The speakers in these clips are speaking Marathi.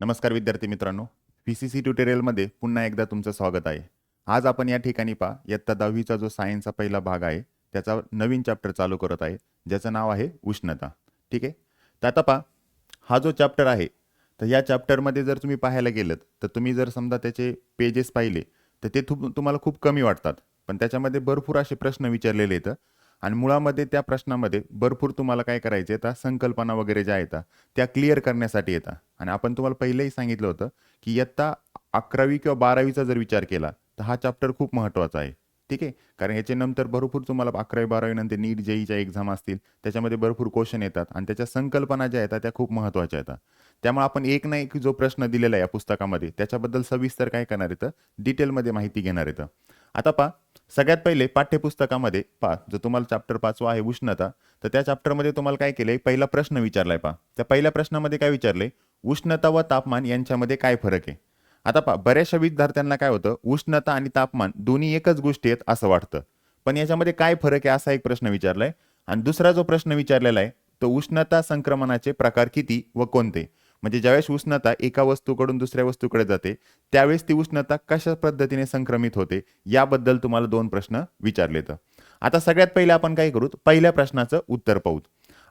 नमस्कार विद्यार्थी मित्रांनो. व्ही सी सी ट्युटोरियलमध्ये पुन्हा एकदा तुमचं स्वागत आहे. आज आपण या ठिकाणी पहा इयत्ता दहावीचा जो सायन्सचा पहिला भाग आहे त्याचा नवीन चॅप्टर चालू करत आहे. ज्याचं नाव आहे उष्णता. ठीक आहे? तर आता पहा हा जो चॅप्टर आहे तर या चॅप्टरमध्ये जर तुम्ही पाहायला गेलं तर तुम्ही जर समजा त्याचे पेजेस पाहिले तर ते थू तुम्हाला खूप कमी वाटतात. पण त्याच्यामध्ये भरपूर असे प्रश्न विचारलेले आहेत. आणि मुळामध्ये त्या प्रश्नामध्ये भरपूर तुम्हाला काय करायचे येतात संकल्पना वगैरे ज्या येतात त्या क्लिअर करण्यासाठी येतात. आणि आपण तुम्हाला पहिलेही सांगितलं होतं की इयत्ता अकरावी किंवा बारावीचा जर विचार केला तर हा चॅप्टर खूप महत्त्वाचा आहे. ठीक आहे? कारण याच्यानंतर भरपूर तुम्हाला अकरावी बारावी नंतर नीट जेईच्या एक्झाम असतील त्याच्यामध्ये भरपूर क्वेश्चन येतात आणि त्याच्या संकल्पना ज्या येतात त्या खूप महत्त्वाच्या येतात. त्यामुळे आपण एक ना एक जो प्रश्न दिलेला आहे या पुस्तकामध्ये त्याच्याबद्दल सविस्तर काय करणार येतं डिटेलमध्ये माहिती घेणार येतं आता पहा सगळ्यात पहिले पाठ्यपुस्तकामध्ये पा जो तुम्हाला चॅप्टर पाचवा आहे उष्णता तर त्या चॅप्टरमध्ये तुम्हाला काय केलंय? पहिला प्रश्न विचारलाय पहा. त्या पहिल्या प्रश्नामध्ये काय विचारलंय? उष्णता व तापमान यांच्यामध्ये काय फरक आहे? आता पहा बऱ्याचशा विद्यार्थ्यांना काय होतं उष्णता आणि तापमान दोन्ही एकच गोष्टी आहेत असं वाटतं. पण याच्यामध्ये काय फरक आहे असा एक प्रश्न विचारलाय. आणि दुसरा जो प्रश्न विचारलेला आहे तो उष्णता संक्रमणाचे प्रकार किती व कोणते? म्हणजे ज्यावेळेस उष्णता एका वस्तूकडून दुसऱ्या वस्तूकडे जाते त्यावेळेस ती उष्णता कशा पद्धतीने संक्रमित होते याबद्दल तुम्हाला दोन प्रश्न विचारलेत आता सगळ्यात पहिले आपण काय करू पहिल्या प्रश्नाचं उत्तर पाहूत.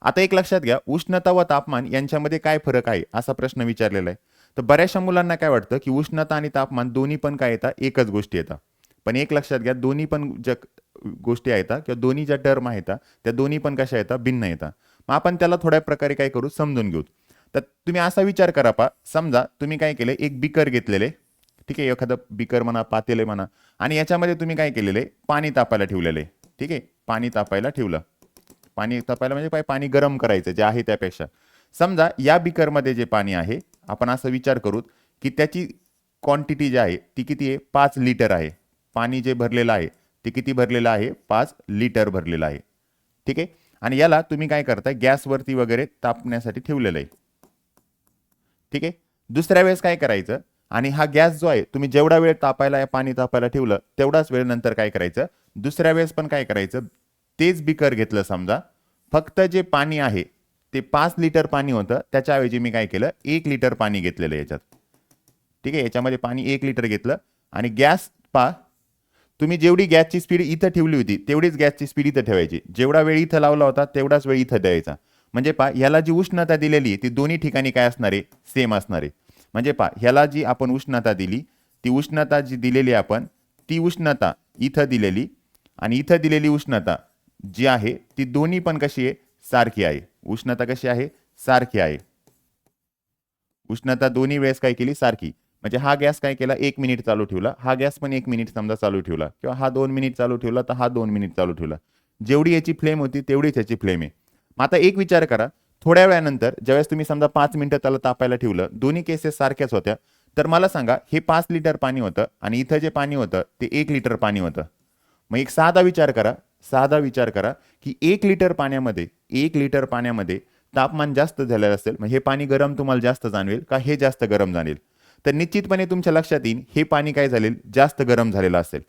आता एक लक्षात घ्या उष्णता व तापमान यांच्यामध्ये काय फरक आहे असा प्रश्न विचारलेला आहे. तर बऱ्याचशा मुलांना काय वाटतं की उष्णता आणि तापमान दोन्ही पण काय येतात एकच गोष्टी येतात. पण एक लक्षात घ्या दोन्ही पण ज्या गोष्टी आहेत किंवा दोन्ही ज्या टर्म आहेत त्या दोन्ही पण कशा येतात भिन्न येतात मग आपण त्याला थोड्या प्रकारे काय करू समजून घेऊ. तर तुम्ही असा विचार करा पा समजा तुम्ही काय केले एक बिकर घेतलेले ठीक आहे एखादं बिकर म्हणा पातेले म्हणा आणि याच्यामध्ये तुम्ही काय केलेले पाणी तापायला ठेवलेले ठीक आहे पाणी तापायला ठेवलं. पाणी तापायला म्हणजे काय पाणी गरम करायचं जे आहे त्यापेक्षा. समजा या बिकरमध्ये जे पाणी आहे आपण असं विचार करू की त्याची क्वांटिटी जी आहे ती किती आहे? पाच लिटर आहे. पाणी जे भरलेलं आहे ते किती भरलेलं आहे? पाच लिटर भरलेलं आहे. ठीक आहे? आणि याला तुम्ही काय करताय? गॅसवरती वगैरे तापण्यासाठी ठेवलेलं आहे. ठीक आहे? दुसऱ्या वेळेस काय करायचं? आणि हा गॅस जो आहे तुम्ही जेवढा वेळ तापायला या पाणी तापायला ठेवलं तेवढाच वेळ नंतर काय करायचं? दुसऱ्या वेळेस पण काय करायचं? तेच बिकर घेतलं समजा. फक्त जे पाणी आहे ते पाच लिटर पाणी होतं. त्याच्याऐवजी मी काय केलं? एक लिटर पाणी घेतलेलं याच्यात. ठीक आहे? याच्यामध्ये पाणी एक लिटर घेतलं आणि गॅस पा. तुम्ही जेवढी गॅसची स्पीड इथं ठेवली होती तेवढीच गॅसची स्पीड इथं ठेवायची. जेवढा वेळ इथं लावला होता तेवढाच वेळ इथं द्यायचा. म्हणजे पा ह्याला जी उष्णता दिलेली आहे ती दोन्ही ठिकाणी काय असणार आहे? सेम असणार आहे. म्हणजे पा ह्याला जी आपण उष्णता दिली ती उष्णता जी दिलेली आपण ती उष्णता इथं दिलेली आणि इथं दिलेली उष्णता जी आहे ती दोन्ही पण कशी आहे? सारखी आहे उष्णता कशी आहे? सारखी आहे उष्णता दोन्ही वेळेस काय केली? सारखी. म्हणजे हा गॅस काय केला? एक मिनिट चालू ठेवला. हा गॅस पण एक मिनिट समजा चालू ठेवला. किंवा हा दोन मिनिट चालू ठेवला तर हा दोन मिनिट चालू ठेवला. जेवढी याची फ्लेम होती तेवढीच याची फ्लेम आहे. मग आता एक विचार करा. थोड्या वेळानंतर ज्यावेळेस तुम्ही समजा पाच मिनिटं त्याला तापायला ठेवलं दोन्ही केसेस सारख्याच होत्या. तर मला सांगा हे पाच लिटर पाणी होतं आणि इथं जे पाणी होतं ते एक लिटर पाणी होतं. मग एक साधा विचार करा. साधा विचार करा की एक लिटर पाण्यामध्ये एक लिटर पाण्यामध्ये तापमान जास्त झालेलं असेल मग हे पाणी गरम तुम्हाला जास्त जाणवेल का हे जास्त गरम जाणेल तर निश्चितपणे तुमच्या लक्षात येईल हे पाणी काय झालेल? जास्त गरम झालेलं असेल.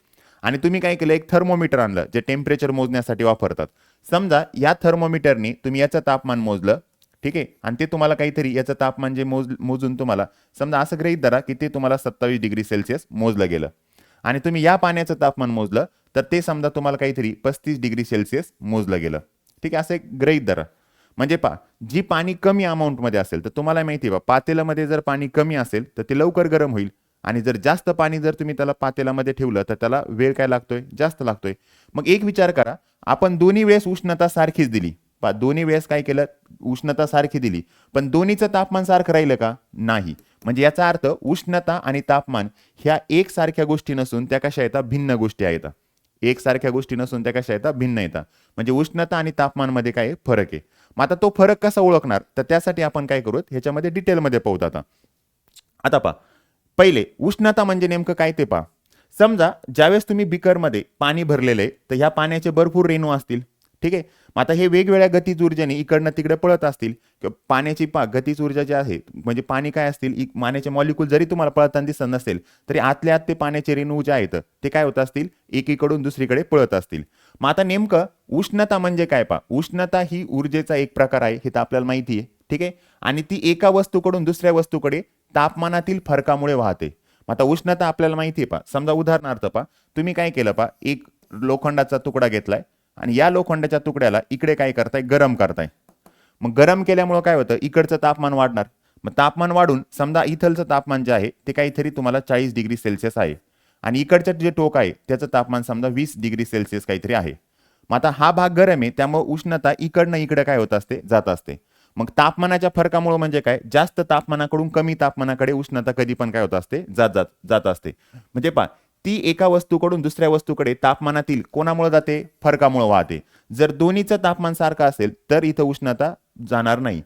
आणि तुम्ही काय केलं एक थर्मोमीटर आणलं जे टेम्परेचर मोजण्यासाठी वापरतात. समजा या थर्मोमीटरने तुम्ही याचं तापमान मोजलं ठीक आहे? आणि ते तुम्हाला काहीतरी याचं तापमान जे मोज मोजून तुम्हाला समजा असं गृहीत धरा की ते तुम्हाला सत्तावीस डिग्री सेल्सिअस मोजलं गेलं. आणि तुम्ही या पाण्याचं तापमान मोजलं तर ते समजा तुम्हाला काहीतरी पस्तीस डिग्री सेल्सिअस मोजलं गेलं. ठीक आहे असं एक ग्रहित धरा. म्हणजे पा जी पाणी कमी अमाऊंटमध्ये असेल तर तुम्हाला माहिती आहे बा पातेलामध्ये जर पाणी कमी असेल तर ते लवकर गरम होईल. आणि जर जास्त पाणी जर तुम्ही त्याला पातेल्यामध्ये ठेवलं तर त्याला वेळ काय लागतोय? जास्त लागतोय. मग एक विचार करा आपण दोन्ही वेळेस उष्णता सारखीच दिली. पा दोन्ही वेळेस काय केलं? उष्णता सारखी दिली. पण दोन्हीचं तापमान सारखं राहिलं का? नाही. म्हणजे याचा अर्थ उष्णता आणि तापमान ह्या एकसारख्या गोष्टी नसून त्या कशा येतात? भिन्न गोष्टी आहेत. एकसारख्या गोष्टी नसून त्या कशा येतात? भिन्न येतात. म्हणजे उष्णता आणि तापमानमध्ये काय फरक आहे? मग आता तो फरक कसा ओळखणार? तर त्यासाठी आपण काय करूत ह्याच्यामध्ये डिटेलमध्ये पाहूत आता. आता पहा. पहिले उष्णता म्हणजे नेमकं काय ते पहा. समजा ज्यावेळेस तुम्ही बिकरमध्ये पाणी भरलेलं आहे तर ह्या पाण्याचे भरपूर रेणू असतील. ठीक आहे? मग आता हे वेगवेगळ्या गतीज ऊर्जेने इकडनं तिकडे पळत असतील किंवा पाण्याची पा गतीज ऊर्जा जी आहे म्हणजे पाणी काय असतील पाण्याचे मॉलिक्यूल जरी तुम्हाला पळताना दिसत नसेल तरी आतल्या आत ते पाण्याचे रेणू जे आहेत ते काय होत असतील एकीकडून दुसरीकडे पळत असतील. मग आता नेमकं उष्णता म्हणजे काय पा उष्णता ही ऊर्जेचा एक प्रकार आहे हे तर आपल्याला माहिती आहे ठीक आहे? आणि ती एका वस्तूकडून दुसऱ्या वस्तूकडे तापमानातील फरकामुळे वाहते. मग आता उष्णता आपल्याला माहिती आहे पा समजा उदाहरणार्थ पा तुम्ही काय केलं पा एक लोखंडाचा तुकडा घेतलाय आणि या लोखंडाच्या तुकड्याला इकडे काय करताय? गरम करताय. मग गरम केल्यामुळं काय होतं? इकडचं तापमान वाढणार. मग तापमान वाढून समजा इथलचं तापमान जे आहे ते काहीतरी तुम्हाला चाळीस डिग्री सेल्सिअस आहे. आणि इकडचं जे टोक आहे त्याचं तापमान समजा वीस डिग्री सेल्सिअस काहीतरी आहे. मग आता हा भाग गरम आहे त्यामुळे उष्णता इकडनं इकडे काय होत असते? जात असते. मग तापमानाच्या फरकामुळे म्हणजे काय? जास्त तापमानाकडून कमी तापमानाकडे उष्णता कधी पण काय होत असते? जात जात जात असते. म्हणजे पा ती एका वस्तूकडून दुसऱ्या वस्तूकडे तापमानातील कोणामुळे जाते? फरकामुळे वाहते. जर दोन्हीचं तापमान सारखं असेल तर इथं उष्णता जाणार नाही.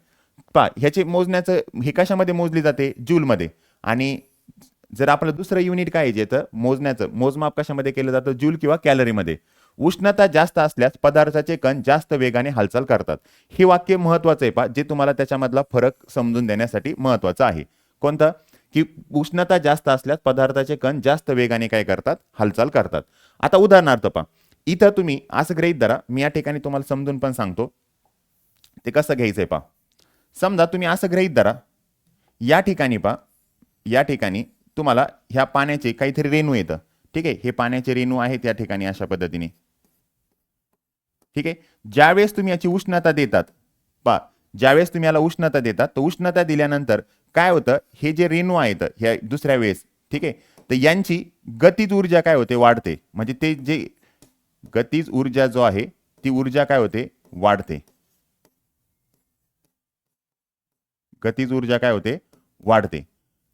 पा ह्याचे मोजण्याचं हे कशामध्ये मोजली जाते? जूलमध्ये. आणि जर आपलं दुसरं युनिट काय आहे तर मोजण्याचं मोजमाप कशामध्ये केलं जातं? जूल किंवा कॅलरीमध्ये. उष्णता जास्त असल्यास पदार्थाचे कण जास्त वेगाने हालचाल करतात. हे वाक्य महत्वाचं आहे पा जे तुम्हाला त्याच्यामधला फरक समजून देण्यासाठी महत्वाचं आहे. कोणतं? की उष्णता जास्त असल्यास पदार्थाचे कण जास्त वेगाने काय करतात? हालचाल करतात. आता उदाहरणार्थ पहा. इथं तुम्ही असं ग्रहित धरा मी या ठिकाणी तुम्हाला समजून पण सांगतो. ते कसं घ्यायचं आहे पा समजा तुम्ही असं ग्रहित धरा या ठिकाणी पा या ठिकाणी तुम्हाला ह्या पाण्याचे काहीतरी रेणू येतं. ठीक आहे? हे पाण्याचे रेणू आहेत या ठिकाणी अशा पद्धतीने. ठीक आहे? ज्यावेळेस तुम्ही याची उष्णता देतात पा ज्यावेळेस तुम्ही याला उष्णता देतात तर उष्णता दिल्यानंतर काय होतं? हे जे रेणू आहेत ह्या दुसऱ्या वेळेस ठीक आहे? तर यांची गतीज ऊर्जा काय होते? वाढते. म्हणजे ते जे गतीज ऊर्जा जो आहे ती ऊर्जा काय होते? वाढते. गतीज ऊर्जा काय होते? वाढते.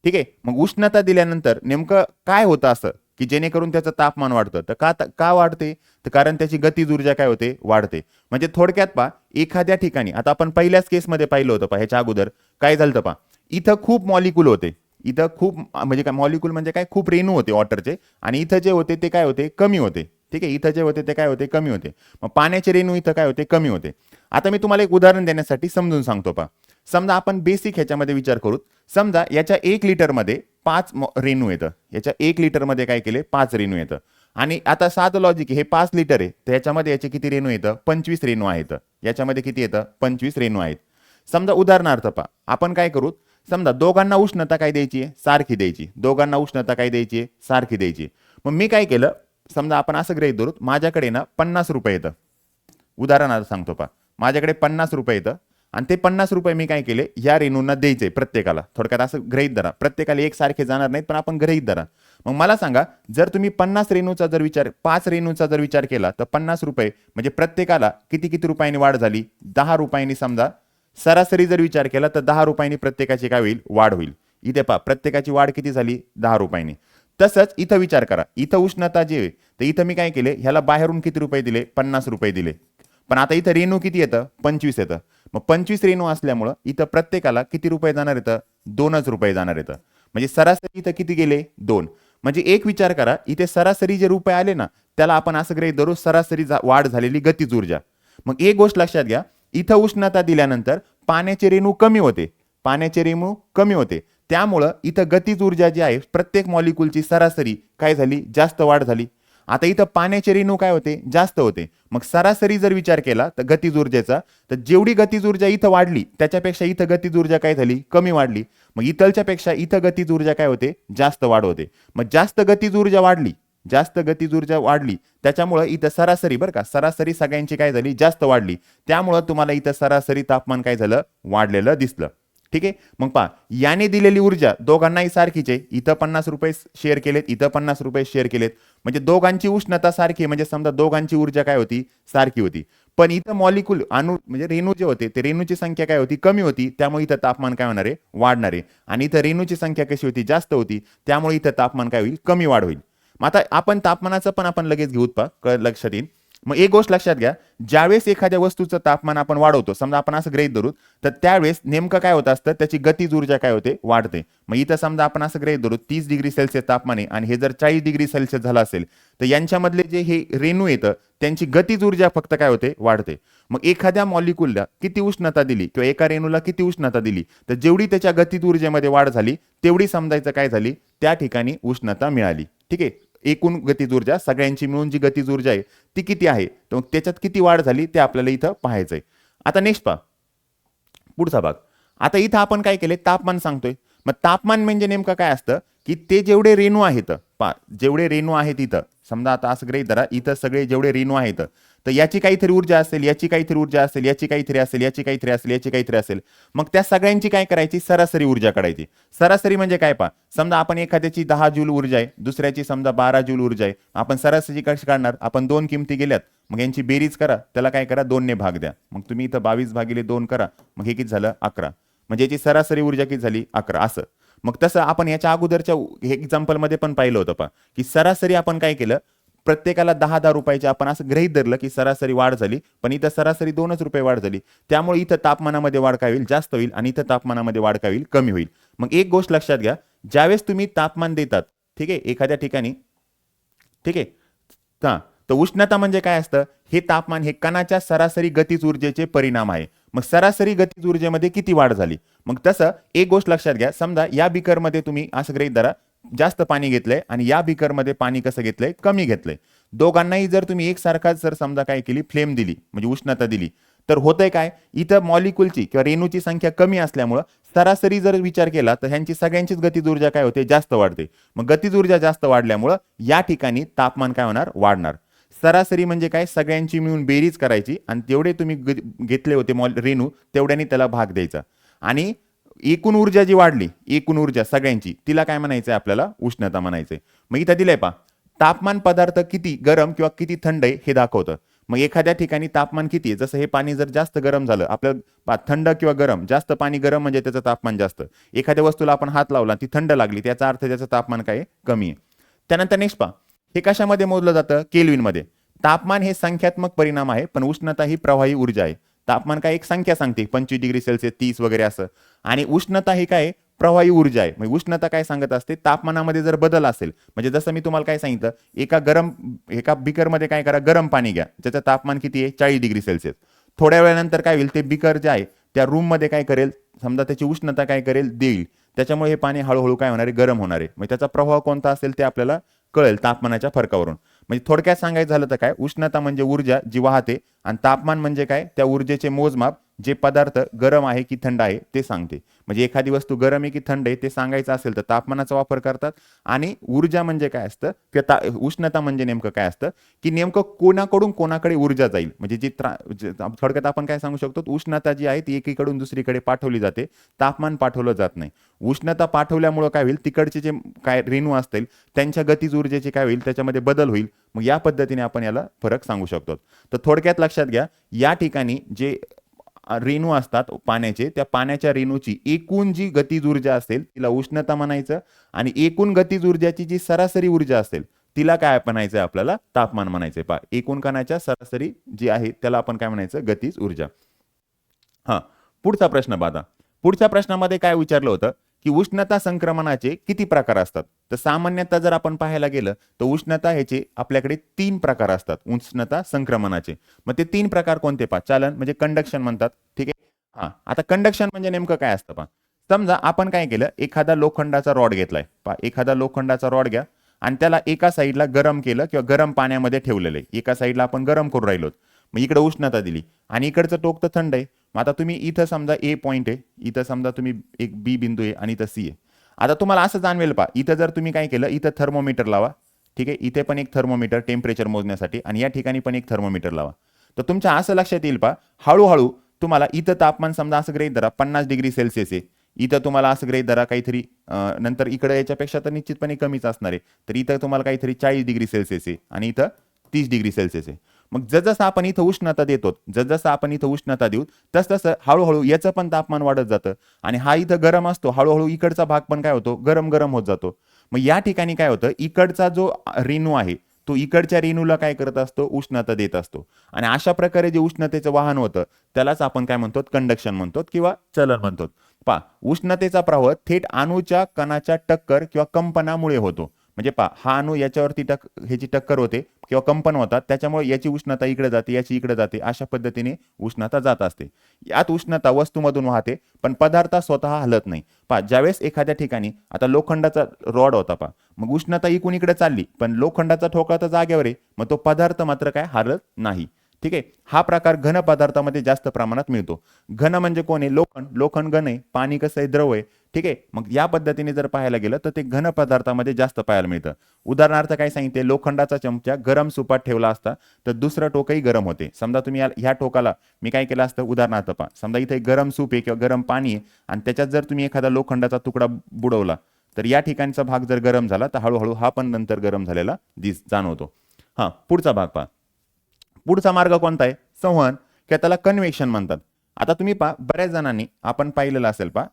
ठीक आहे? मग उष्णता दिल्यानंतर नेमकं काय होतं असं? की जेणेकरून त्याचं तापमान वाढतं. तर का का वाढते? तर कारण त्याची गतीज ऊर्जा काय होते? वाढते. म्हणजे थोडक्यात पा एखाद्या ठिकाणी आता आपण पहिल्याच केसमध्ये पाहिलं होतं पा ह्याच्या अगोदर. काय झालं पा इथं खूप मॉलिक्यूल होते. इथं खूप म्हणजे काय मॉलिक्यूल म्हणजे काय खूप रेणू होते वॉटरचे आणि इथं जे होते ते काय होते कमी होते. ठीक आहे? इथं जे होते ते काय होते कमी होते. मग पाण्याचे रेणू इथं काय होते कमी होते. आता मी तुम्हाला एक उदाहरण देण्यासाठी समजून सांगतो पा समजा आपण बेसिक ह्याच्यामध्ये विचार करू. समजा याच्या एक लिटरमध्ये पाच रेणू येतं. याच्या एक लिटरमध्ये काय केले पाच रेणू येतं. आणि आता सात लॉजिक हे पाच लिटर आहे. तर याच्यामध्ये याचे किती रेणू येतं? पंचवीस रेणू आहेत. याच्यामध्ये किती येतं? पंचवीस रेणू आहेत. समजा उदाहरणार्थ पा आपण काय करू? समजा दोघांना उष्णता काय द्यायची? आहे सारखी द्यायची. दोघांना उष्णता काय द्यायची? आहे सारखी द्यायची. मग मी काय केलं? समजा आपण असं गृहीत धरू माझ्याकडे ना पन्नास रुपये येतं. उदाहरणार्थ सांगतो पा माझ्याकडे पन्नास रुपये येतं. आणि ते पन्नास रुपये मी काय केले? या रेणूंना द्यायचे प्रत्येकाला. थोडक्यात असं ग्रहित धरा. प्रत्येकाला एक सारखे जाणार नाहीत पण आपण ग्रहित धरा. मग मला सांगा जर तुम्ही पन्नास रेणूचा जर विचार पाच रेणूचा जर विचार केला तर पन्नास रुपये म्हणजे प्रत्येकाला किती किती रुपयांनी वाढ झाली? दहा रुपयांनी समजा सरासरी जर विचार केला तर दहा रुपयांनी प्रत्येकाची काय होईल? वाढ होईल. इथे पहा प्रत्येकाची वाढ किती झाली? दहा रुपयांनी. तसंच इथं विचार करा. इथं उष्णता जे आहे तर इथं मी काय केले? ह्याला बाहेरून किती रुपये दिले? पन्नास रुपये दिले. पण आता इथं रेणू किती येतं? पंचवीस येतं. मग पंचवीस रेणू असल्यामुळं इथं प्रत्येकाला किती रुपये जाणार येतं? दोनच रुपये जाणार येतं. म्हणजे सरासरी इथं किती गेले? दोन. म्हणजे एक विचार करा इथे सरासरी जे रुपये आले ना त्याला आपण असं ग्रहित धरू सरासरी वाढ झालेली गतीज ऊर्जा. मग एक गोष्ट लक्षात घ्या इथं उष्णता दिल्यानंतर पाण्याचे रेणू कमी होते. पाण्याचे रेणू कमी होते. त्यामुळं इथं गतीज ऊर्जा जी आहे प्रत्येक मॉलिक्यूलची सरासरी काय झाली? जास्त वाढ झाली. आता इथं पाण्याचे रेणू काय होते? जास्त होते. मग सरासरी जर विचार केला तर गतीज ऊर्जेचा तर जेवढी गतीज ऊर्जा इथं वाढली त्याच्यापेक्षा इथं गतीज ऊर्जा काय झाली? कमी वाढली. मग इथलच्या पेक्षा इथं गतीज ऊर्जा काय होते? जास्त वाढ होते. मग जास्त गतीज ऊर्जा वाढली जास्त गतीज ऊर्जा वाढली त्याच्यामुळं इथं सरासरी बरं का सरासरी सगळ्यांची काय झाली जास्त वाढली. त्यामुळं तुम्हाला इथं सरासरी तापमान काय झालं वाढलेलं दिसलं. ठीक आहे? मग पहा याने दिलेली ऊर्जा दोघांनाही सारखीच आहे. इथं पन्नास रुपये शेअर केलेत इथं पन्नास रुपये शेअर केलेत. म्हणजे दोघांची उष्णता सारखी म्हणजे समजा दोघांची ऊर्जा काय होती सारखी होती. पण इथं मॉलिक्युल अणु म्हणजे रेणू जे होते ते रेणूची संख्या काय होती कमी होती. त्यामुळे इथं तापमान काय होणार आहे वाढणार आहे. आणि इथं रेणूची संख्या कशी होती जास्त होती. त्यामुळे इथं तापमान काय होईल कमी वाढ होईल. मग आता आपण तापमानाचं पण आपण लगेच घेऊत पा लक्षात येईल. मग एक गोष्ट लक्षात घ्या ज्यावेळेस एखाद्या वस्तूचं तापमान आपण वाढवतो समजा आपण असं ग्रहित धरू तर त्यावेळेस नेमकं काय होत असतं त्याची गतीज ऊर्जा काय होते? वाढते. मग इथं समजा आपण असं ग्रहित धरू तीस डिग्री सेल्सिअस तापमान आहे आणि हे जर चाळीस डिग्री सेल्सिअस झालं असेल तर यांच्यामधले जे हे रेणू येतं त्यांची गतीज ऊर्जा फक्त काय होते? वाढते. मग एखाद्या मॉलिक्यूलला किती उष्णता दिली किंवा एका रेणूला किती उष्णता दिली तर जेवढी त्याच्या गतीज ऊर्जेमध्ये वाढ झाली तेवढी समजायचं काय झाली? त्या ठिकाणी उष्णता मिळाली. ठीक आहे? एकूण गतीज ऊर्जा सगळ्यांची मिळून जी गतिज ऊर्जा आहे ती किती आहे? तर मग त्याच्यात किती वाढ झाली ते आपल्याला इथं पाहायचंय. आता नेक्स्ट पहा. पुढचा भाग. आता इथं आपण काय केले तापमान सांगतोय. मग तापमान म्हणजे नेमकं काय असतं? की ते जेवढे रेणू आहेत पा जेवढे रेणू आहेत इथं समजा आता असं ग्रही धरा इथं सगळे जेवढे रेणू आहेत तर याची काहीतरी ऊर्जा असेल याची काहीतरी ऊर्जा असेल याची काहीतरी असेल याची काहीतरी असेल याची काहीतरी असेल. मग त्या सगळ्यांची काय करायची? सरासरी ऊर्जा काढायची. सरासरी म्हणजे काय पा समजा आपण एखाद्याची दहा जूल ऊर्जा आहे दुसऱ्याची समजा बारा जूल ऊर्जा आहे. आपण सरासरी कशी काढणार? आपण दोन किमती गेल्यात. मग यांची बेरीज करा. त्याला काय करा? दोनने भाग द्या. मग तुम्ही इथं बावीस भागिले दोन करा. मग हे किती झालं? अकरा. म्हणजे याची सरासरी ऊर्जा किती झाली? अकरा. असं. मग तसं आपण याच्या अगोदरच्या एक्झाम्पलमध्ये पण पाहिलं होतं पा की सरासरी आपण काय केलं? प्रत्येकाला दहा दहा रुपयाचे आपण असं गृहीत धरलं की सरासरी वाढ झाली पण इथं सरासरी दोनच रुपये वाढ झाली. त्यामुळे इथं तापमानामध्ये वाढ काय होईल? जास्त होईल आणि इथं तापमानामध्ये वाढ काय होईल? कमी होईल. मग एक गोष्ट लक्षात घ्या ज्यावेळेस तुम्ही तापमान देतात ठीक आहे एखाद्या ठिकाणी ठीक आहे हां तर उष्णता म्हणजे काय असतं? हे तापमान हे कणाच्या सरासरी गतीज ऊर्जेचे परिणाम आहे. मग सरासरी गतीज ऊर्जेमध्ये किती वाढ झाली? मग तसं एक गोष्ट लक्षात घ्या समजा या बिकरमध्ये तुम्ही असं गृहित धरा जास्त पाणी घेतलंय आणि या बिकरमध्ये पाणी कसं घेतलंय? कमी घेतलंय. दोघांनाही जर तुम्ही एकसारखाच जर समजा काय केली फ्लेम दिली म्हणजे उष्णता दिली तर होतंय काय? इथं मॉलिक्युलची किंवा रेणूची संख्या कमी असल्यामुळं सरासरी जर विचार केला तर ह्यांची सगळ्यांचीच गतिज ऊर्जा काय होते? जास्त वाढते. मग गतिज ऊर्जा जास्त वाढल्यामुळं या ठिकाणी तापमान काय होणार? वाढणार. सरासरी म्हणजे काय? सगळ्यांची मिळून बेरीज करायची आणि तेवढे तुम्ही घेतले होते मॉल रेणू तेवढ्याने त्याला भाग द्यायचा. आणि एकूण ऊर्जा जी वाढली एकूण ऊर्जा सगळ्यांची तिला काय म्हणायचं आहे आपल्याला? उष्णता म्हणायचंय. मग इथं दिलंय पा तापमान पदार्थ किती गरम किंवा किती थंड आहे हे दाखवतं. मग एखाद्या ठिकाणी तापमान किती आहे? जसं हे पाणी जर जास्त गरम झालं आपलं थंड किंवा गरम जास्त पाणी गरम म्हणजे त्याचं तापमान जास्त. एखाद्या वस्तूला आपण हात लावला ती थंड लागली त्याचा अर्थ त्याचं तापमान काय कमी आहे. त्यानंतर नेक्स्ट पा हे कशामध्ये मोजलं जातं? केल्विनमध्ये. तापमान हे संख्यात्मक परिणाम आहे पण उष्णता ही प्रवाही ऊर्जा आहे. तापमान काय एक संख्या सांगते पंचवीस डिग्री सेल्सिअस तीस वगैरे असं. आणि उष्णता ही काय प्रवाही ऊर्जा आहे. म्हणजे उष्णता काय सांगत असते तापमानामध्ये जर बदल असेल म्हणजे जसं मी तुम्हाला काय सांगितलं एका गरम एका बिकरमध्ये काय करा गरम पाणी घ्या ज्याचं तापमान किती आहे चाळीस डिग्री सेल्सिअस. थोड्या वेळानंतर काय होईल ते बिकर जे आहे त्या रूममध्ये काय करेल समजा त्याची उष्णता काय करेल देईल. त्याच्यामुळे हे पाणी हळूहळू काय होणार आहे गरम होणार आहे. म्हणजे त्याचा प्रभाव कोणता असेल ते आपल्याला कळेल तापमानाच्या फरकावरून. म्हणजे थोडक्यात सांगायचं झालं तर काय? उष्णता म्हणजे ऊर्जा जी वाहते आणि तापमान म्हणजे काय? त्या ऊर्जेचे मोजमाप. जे पदार्थ गरम आहे की थंड आहे ते सांगते. म्हणजे एखादी वस्तू गरम आहे की थंड आहे ते सांगायचं असेल तर तापमानाचा वापर करतात आणि ऊर्जा म्हणजे काय असतं? किंवा ता उष्णता म्हणजे नेमकं काय असतं? की नेमकं कोणाकडून कोणाकडे ऊर्जा जाईल? म्हणजे जी त्रा थोडक्यात आपण काय सांगू शकतो? उष्णता जी आहे ती एकीकडून दुसरीकडे पाठवली जाते. तापमान पाठवलं जात नाही. उष्णता पाठवल्यामुळं काय होईल? तिकडचे जे काय रेणू असतील त्यांच्या गतीज ऊर्जेचे काय होईल? त्याच्यामध्ये बदल होईल. मग या पद्धतीने आपण याला फरक सांगू शकतो. तर थोडक्यात लक्षात घ्या या ठिकाणी जे रेणू असतात पाण्याचे. त्या पाण्याच्या रेणूची एकूण जी गतीज ऊर्जा असेल तिला उष्णता म्हणायचं आणि एकूण गतीज ऊर्जाची जी सरासरी ऊर्जा असेल तिला काय म्हणायचं आहे आपल्याला? तापमान म्हणायचंय. पा एकूण कणाच्या सरासरी जी आहे त्याला आपण काय म्हणायचं? गतीज ऊर्जा. हा पुढचा प्रश्न बाधा. पुढच्या प्रश्नामध्ये काय विचारलं होतं? की उष्णता संक्रमणाचे किती प्रकार असतात? तर सामान्यतः जर आपण पाहायला गेलं तर उष्णता ह्याचे आपल्याकडे तीन प्रकार असतात उष्णता संक्रमणाचे. मग ते तीन प्रकार कोणते पा चालन म्हणजे कंडक्शन म्हणतात ठीक आहे? हा आता कंडक्शन म्हणजे नेमकं काय असतं पा समजा आपण काय केलं एखादा लोखंडाचा रॉड घेतलाय. पा एखादा लोखंडाचा रॉड घ्या आणि त्याला एका साईडला गरम केलं किंवा गरम पाण्यामध्ये ठेवलेलं आहे. एका साईडला आपण गरम करून राहिलो मग इकडे उष्णता दिली आणि इकडचं टोक तर थंड आहे. मग आता तुम्ही इथं समजा ए पॉईंट आहे इथं समजा तुम्ही एक बी बिंदू आहे आणि इथं सी आहे. आता तुम्हाला असं जाणवेल पा इथं जर तुम्ही काय केलं इथं थर्मोमीटर लावा ठीक आहे? इथे पण एक थर्मोमीटर टेम्परेचर मोजण्यासाठी आणि या ठिकाणी पण एक थर्मोमीटर लावा. तर तुमच्या असं लक्षात येईल पा हळूहळू तुम्हाला इथं तापमान समजा असं ग्रहित धरा पन्नास डिग्री सेल्सिअस आहे. इथं तुम्हाला असं ग्रहित धरा काहीतरी नंतर इकडे याच्यापेक्षा तर निश्चितपणे कमीच असणार आहे. तर इथं तुम्हाला काहीतरी चाळीस डिग्री सेल्सिअस आहे आणि इथं तीस डिग्री सेल्सिअस आहे. मग जसजसं आपण इथं उष्णता देतो जसजसं आपण इथं उष्णता देऊ तसतसं हळूहळू याचं पण तापमान वाढत जातं. आणि हा इथं गरम असतो हळूहळू इकडचा भाग पण काय होतो? गरम गरम होत जातो. मग या ठिकाणी काय होतं? इकडचा जो रेणू आहे तो इकडच्या रेणूला काय करत असतो? उष्णता देत असतो. आणि अशा प्रकारे जे उष्णतेचं वाहन होतं त्यालाच आपण काय म्हणतो? कंडक्शन म्हणतो किंवा चलन म्हणतो. पा उष्णतेचा प्रवाह थेट अणूच्या कणाच्या टक्कर किंवा कंपनामुळे होतो. म्हणजे पा हा अणू याच्यावरती टक ह्याची टक्कर होते किंवा कंपन होतात त्याच्यामुळे याची उष्णता इकडे जाते याची इकडे जाते अशा पद्धतीने उष्णता जात असते. यात उष्णता वस्तूमधून वाहते पण पदार्थ स्वतः हलत नाही. पा ज्यावेळेस एखाद्या ठिकाणी आता लोखंडाचा रॉड होता पा मग उष्णता इकून इकडे चालली पण लोखंडाचा ठोकळा तर जागेवर आहे मग तो पदार्थ मात्र काय हलत नाही. ठीक आहे? हा प्रकार घन पदार्थामध्ये जास्त प्रमाणात मिळतो. घन म्हणजे कोण आहे? लोखंड. लोखंड घन आहे पाणी कसं आहे? द्रव आहे. ठीक आहे? मग या पद्धतीने जर पाहायला गेलं तर ते घन पदार्थामध्ये जास्त पाहायला मिळतं. उदाहरणार्थ काय सांगितले? लोखंडाचा चमचा गरम सुपात ठेवला असता तर दुसरं टोकही गरम होते. समजा तुम्ही ह्या टोकाला मी काय केलं असतं? उदाहरणार्थ पहा. समजा इथे गरम सूप आहे किंवा गरम पाणी आहे आणि त्याच्यात जर तुम्ही एखादा लोखंडाचा तुकडा बुडवला तर या ठिकाणचा भाग जर गरम झाला तर हळूहळू हा पण नंतर गरम झालेला दिस जाणवतो. हां पुढचा भाग पहा. पुढचा मार्ग कोणता आहे? संवहन किंवा त्याला कन्व्हेक्शन म्हणतात. आता तुम्ही पहा बऱ्याच जणांनी आपण पाहिलेलं असेल पहा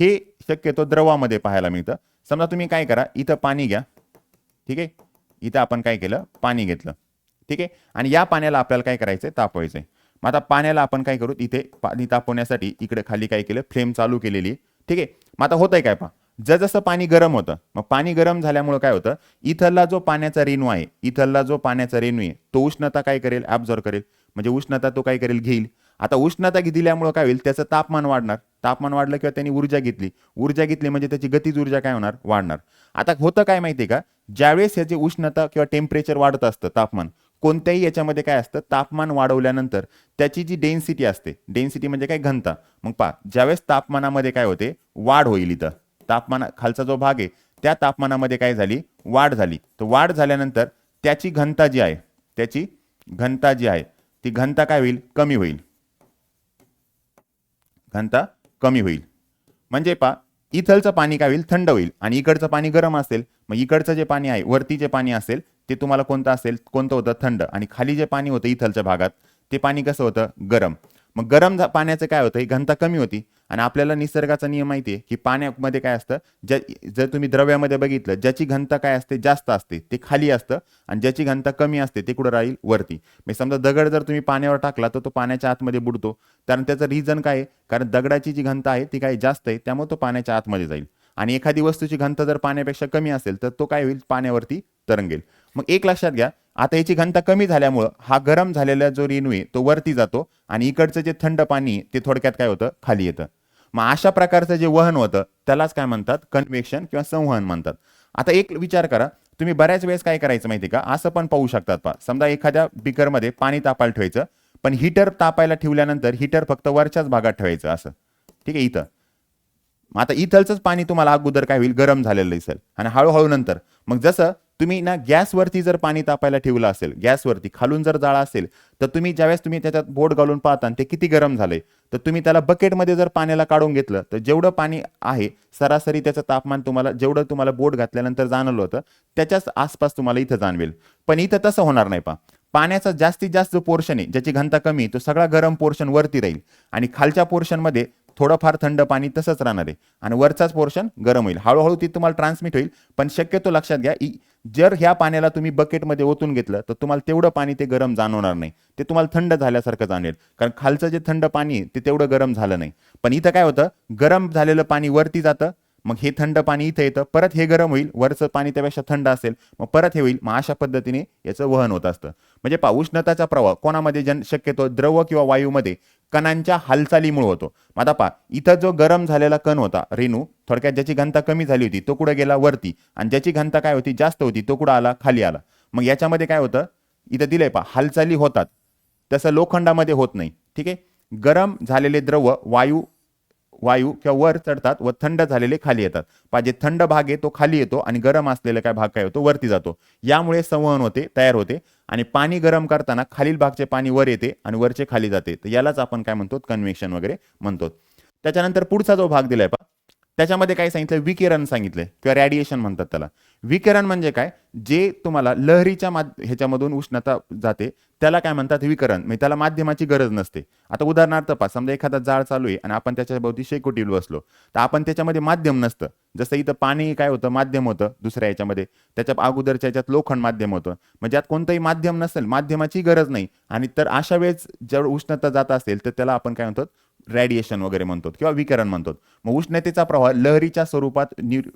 हे शक्यतो द्रवामध्ये पाहायला मिळतं. समजा तुम्ही काय करा इथं पाणी घ्या. ठीक आहे? इथं आपण काय केलं? पाणी घेतलं. ठीक आहे? आणि या पाण्याला आपल्याला काय करायचं आहे तापवायचं आहे मग आता पाण्याला आपण काय करू? इथे पाणी तापवण्यासाठी इकडे खाली काय केलं? फ्लेम चालू केलेली आहे. ठीक आहे? मग आता होतंय काय पहा? जसं पाणी गरम होतं मग पाणी गरम झाल्यामुळं काय होतं? इथला जो पाण्याचा रेणू आहे इथला जो पाण्याचा रेणू आहे तो उष्णता काय करेल? ॲब्झॉर्व करेल. म्हणजे उष्णता तो काय करेल? घेईल. आता उष्णता दिल्यामुळं काय होईल? त्याचं तापमान वाढणार. तापमान वाढलं किंवा त्यांनी ऊर्जा घेतली. ऊर्जा घेतली म्हणजे त्याची गतीज ऊर्जा काय होणार? वाढणार. आता होतं काय माहिती आहे का? ज्यावेळेस ह्याची उष्णता किंवा टेम्परेचर वाढत असतं तापमान कोणत्याही याच्यामध्ये काय असतं? तापमान वाढवल्यानंतर त्याची जी डेन्सिटी असते डेन्सिटी म्हणजे काय? घनता. मग पहा ज्यावेळेस तापमानामध्ये काय होते? वाढ होईल इथं. तापमान खालचा जो भाग आहे त्या तापमानामध्ये काय झाली? वाढ झाली. तर वाढ झाल्यानंतर त्याची घनता जी आहे त्याची घनता जी आहे ती घनता काय होईल? कमी होईल. घनता कमी होईल. म्हणजे पा इथलचं पाणी काय होईल? थंड होईल आणि इकडचं पाणी गरम असेल मग इकडचं जे पाणी आहे वरती जे पाणी असेल ते तुम्हाला कोणतं असेल? कोणतं होतं? थंड. आणि खाली जे पाणी होतं इथलच्या भागात ते पाणी कसं होतं? गरम. मग गरम पाण्याचं काय होतं? ही घनता कमी होती. आणि आपल्याला निसर्गाचा नियम माहिती आहे की पाण्यामध्ये काय असतं? ज्या जर तुम्ही द्रव्यामध्ये बघितलं ज्याची घनता काय असते? जास्त असते. ते खाली असतं आणि ज्याची घनता कमी असते ते कुठं राहील? वरती. म्हणजे समजा दगड जर तुम्ही पाण्यावर टाकला तर तो पाण्याच्या आतमध्ये बुडतो. कारण त्याचं रिझन काय आहे? कारण दगडाची जी घनता आहे ती काय जास्त आहे त्यामुळे तो पाण्याच्या आतमध्ये जाईल. आणि एखादी वस्तूची घनता जर पाण्यापेक्षा कमी असेल तर तो काय होईल? पाण्यावरती तरंगेल. मग एक लक्षात घ्या आता याची घनता कमी झाल्यामुळं हा गरम झालेला जो रेणू आहे तो वरती जातो आणि इकडचं जे थंड पाणी ते थोडक्यात काय होतं? खाली येतं. मग अशा प्रकारचं जे वहन होतं त्यालाच काय म्हणतात? कन्व्हेक्शन किंवा संवहन म्हणतात. आता एक विचार करा तुम्ही बऱ्याच वेळेस काय करायचं माहिती का? असं पण पाहू शकतात पा समजा एखाद्या बिकरमध्ये पाणी तापायला ठेवायचं पण हिटर तापायला ठेवल्यानंतर हीटर फक्त वरच्याच भागात ठेवायचं असं. ठीक आहे इथं. मग आता इथलचंच पाणी तुम्हाला अगोदर काय होईल? गरम झालेलं दिसेल. आणि हळूहळू नंतर. मग जसं तुम्ही ना गॅसवरती जर पाणी तापायला ठेवलं असेल गॅसवरती खालून जर जाळा असेल तर तुम्ही ज्यावेळेस तुम्ही त्याच्यात बोट घालून पाहता आणि ते किती गरम झालंय तर तुम्ही त्याला बकेटमध्ये जर पाण्याला काढून घेतलं तर जेवढं पाणी आहे सरासरी त्याचं तापमान तुम्हाला जेवढं तुम्हाला बोट घातल्यानंतर जाणवलं होतं त्याच्याच आसपास तुम्हाला इथं जाणवेल. पण इथं तसं होणार नाही पा. पाण्याचा जास्तीत जास्त जो पोर्शन आहे ज्याची घनता कमी आहे, तो सगळा गरम पोर्शन वरती राहील. आणि खालच्या पोर्शनमध्ये थोडंफार थंड पाणी तसंच राहणार आहे. आणि वरचाच पोर्शन गरम होईल. हळूहळू ती तुम्हाला ट्रान्समिट होईल पण शक्यतो लक्षात घ्या इ- जर ह्या पाण्याला तुम्ही बकेटमध्ये ओतून घेतलं तर तुम्हाला तेवढं पाणी ते गरम जाणवणार नाही. ते तुम्हाला थंड झाल्यासारखं जाणवेल. कारण खालचं जे थंड पाणी आहे ते तेवढं गरम झालं नाही. पण इथं काय होतं गरम झालेलं पाणी वरती जातं मग हे थंड पाणी इथं येतं. परत हे गरम होईल वरचं पाणी त्यापेक्षा थंड असेल मग परत हे होईल. मग अशा पद्धतीने याचं वहन होत असतं. म्हणजे पा उष्णताचा प्रवाह कोणामध्ये जन शक्यतो द्रव किंवा वायूमध्ये कणांच्या हालचालीमुळे होतो. मग आता पा इथं जो गरम झालेला कण होता रेणू थोडक्यात ज्याची घनता कमी झाली होती तो कुठं गेला? वरती. आणि ज्याची घनता काय होती? जास्त होती तो कुठं आला? खाली आला. मग याच्यामध्ये काय होतं? इथं दिलंय पा हालचाली होतात. तसं लोखंडामध्ये होत नाही. ठीक आहे? गरम झालेले द्रव वायू वायू किंवा वर चढतात व थंड झालेले खाली येतात. पहा जे थंड भाग आहे तो खाली येतो आणि गरम असलेला काय भाग काय होतो? वरती जातो. यामुळे संवहन होते तयार होते आणि पाणी गरम करताना खालील भागचे पाणी वर येते आणि वरचे खाली जाते. तर यालाच आपण काय म्हणतो? कन्व्हेक्शन वगैरे म्हणतो. त्याच्यानंतर पुढचा जो भाग दिलाय पहा त्याच्यामध्ये काय सांगितलं? विकिरण सांगितलं किंवा रॅडिएशन म्हणतात त्याला. विकिरण म्हणजे काय? जे तुम्हाला लहरीच्या माध ह्याच्यामधून उष्णता जाते त्याला काय म्हणतात? विकरण. म्हणजे त्याला माध्यमाची गरज नसते. आता उदाहरणार्थ पहा समजा एखादा जाळ चालू आहे आणि आपण त्याच्या भोवती शेकोटीला बसलो तर आपण त्याच्यामध्ये माध्यम नसतं. जसं इथं पाणी काय होतं? माध्यम होतं दुसऱ्या याच्यामध्ये. त्याच्या अगोदरच्या याच्यात लोखंड माध्यम होतं. म्हणजे यात कोणतंही माध्यम नसेल माध्यमाची गरज नाही. आणि तर अशा वेळेस जर उष्णता जात असेल तर त्याला आपण काय म्हणतो रॅडिएशन वगैरे म्हणतो किंवा विकरण म्हणतो मग उष्णतेचा प्रवाह लहरीच्या स्वरूपात निर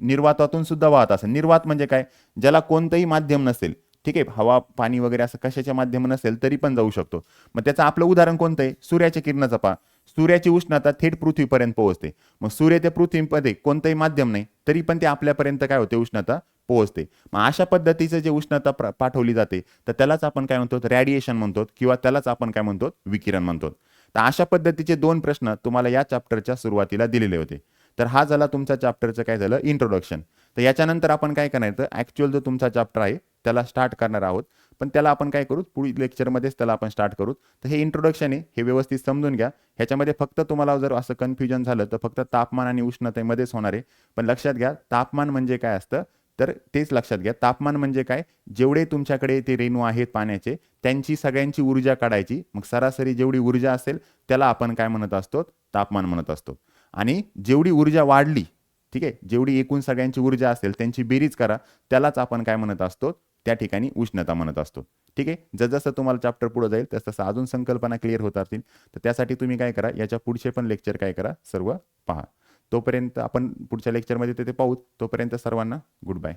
निर्वातातून सुद्धा वाहत असेल. निर्वात म्हणजे काय? ज्याला कोणतंही माध्यम नसेल. ठीक आहे? हवा पाणी वगैरे असं कशाच्या माध्यम नसेल तरी पण जाऊ शकतो. मग त्याचं आपलं उदाहरण कोणतं आहे? सूर्याच्या किरणाचा पा सूर्याची उष्णता थेट पृथ्वीपर्यंत पोहोचते. मग सूर्य ते पृथ्वीमध्ये कोणतंही माध्यम नाही तरी पण ते आपल्यापर्यंत काय होते? उष्णता पोहोचते. मग अशा पद्धतीचं जे उष्णता पाठवली जाते तर त्यालाच आपण काय म्हणतो? रॅडिएशन म्हणतो किंवा त्यालाच आपण काय म्हणतो? विकिरण म्हणतो. तर अशा पद्धतीचे दोन प्रश्न तुम्हाला या चॅप्टरच्या सुरुवातीला दिलेले होते. तर हा झाला तुमचा चॅप्टरचं काय झालं? इंट्रोडक्शन तर याच्यानंतर आपण काय करायचं? ॲक्च्युअल जो तुमचा चॅप्टर आहे त्याला स्टार्ट करणार आहोत. पण त्याला आपण काय करू? पुढील लेक्चरमध्येच त्याला आपण स्टार्ट करू. तर हे इंट्रोडक्शन आहे हे व्यवस्थित समजून घ्या. ह्याच्यामध्ये फक्त तुम्हाला जर असं कन्फ्युजन झालं तर फक्त तापमान आणि उष्णतेमध्येच होणार आहे. पण लक्षात घ्या तापमान म्हणजे काय असतं? तर तेच लक्षात घ्या. तापमान म्हणजे काय? जेवढे तुमच्याकडे ते रेणू आहेत पाण्याचे त्यांची सगळ्यांची ऊर्जा काढायची. मग सरासरी जेवढी ऊर्जा असेल त्याला आपण काय म्हणत असतो? तापमान म्हणत असतो. आणि जेवढी ऊर्जा वाढली ठीक आहे जेवढी एकूण सगळ्यांची ऊर्जा असेल त्यांची बेरीज करा त्यालाच आपण काय म्हणत असतो? त्या ठिकाणी उष्णता म्हणत असतो. ठीक आहे? जसजसं तुम्हाला चॅप्टर पुढे जाईल तस तसं अजून संकल्पना क्लिअर होत असतील. तर त्यासाठी तुम्ही काय करा? याच्या पुढचे पण लेक्चर काय करा? सर्व पहा. तोपर्यंत आपण पुढच्या लेक्चरमध्ये ते पाहू. तोपर्यंत सर्वांना गुड बाय.